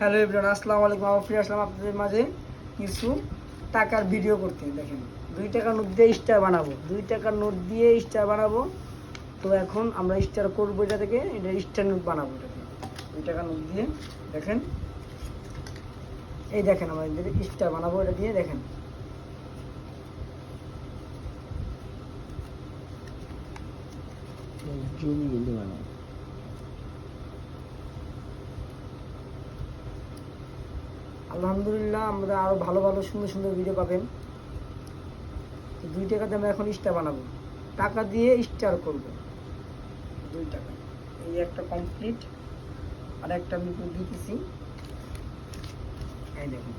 Hello everyone, আসসালামু আলাইকুম। আবার ফিরে আসলাম আপনাদের মাঝে কিছু টাকার ভিডিও করতে। দেখেন, দুই টাকার নোট দিয়ে স্টার বানাবো। দুই টাকার নোট দিয়ে স্টার বানাবো। তো এখন আমরা স্টার করব এটা থেকে, এটা স্টার নোট বানাবো এটা থেকে দুই টাকার নোট দিয়ে, দেখেন। এই দেখেন আমাদের স্টার বানাবো এটা দিয়ে, দেখেন। জমি কিন্তু আলহামদুলিল্লাহ, আমরা আরও ভালো ভালো সুন্দর সুন্দর ভিডিও পাবেন। দুই টাকাতে আমরা এখন স্টার বানাবো। টাকা দিয়ে স্টার করব। দুই টাকা। এই একটা কমপ্লিট আর একটা আমি দিতেছি। এই দেখুন।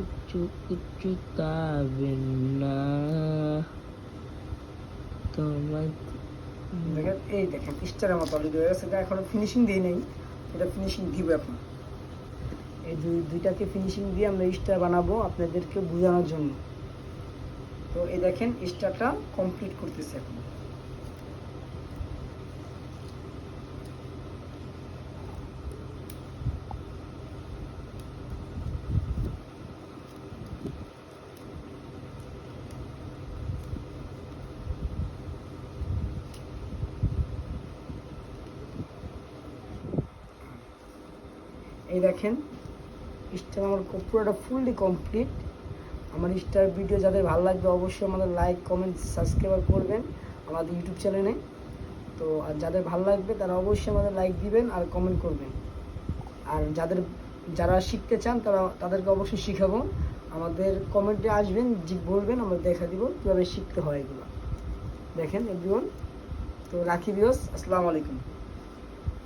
উঁচু উঁচু তাবেন না তোমার দেখেন, এই দেখেন স্টারের মতো অলরেডি হয়ে গেছে। এটা এখনও ফিনিশিং দিই নাই। এটা ফিনিশিং দিব এখন। এই দুই দুইটাকে ফিনিশিং দিয়ে আমরা স্টার বানাবো আপনাদেরকে বোঝানোর জন্য। তো এই দেখেন, স্টারটা কমপ্লিট করতেছে এখন। এই দেখেন, স্টার আমার পুরোটা ফুললি কমপ্লিট আমার স্টার ভিডিও যাদের ভালো লাগবে অবশ্যই আমাদের লাইক কমেন্ট সাবস্ক্রাইব করবেন আমাদের ইউটিউব চ্যানেলে তো আর যাদের ভালো লাগবে তারা অবশ্যই আমাদের লাইক দিবেন আর কমেন্ট করবেন। আর যাদের, যারা শিখতে চান তারা তাদেরকে অবশ্যই শিখাবো। আমাদের কমেন্টে আসবেন জি বলবেন আমরা দেখা দিব কীভাবে শিখতে হয় এগুলো। দেখেন এভরিওয়ান তো রাখি বিয়স আসসালামু আলাইকুম।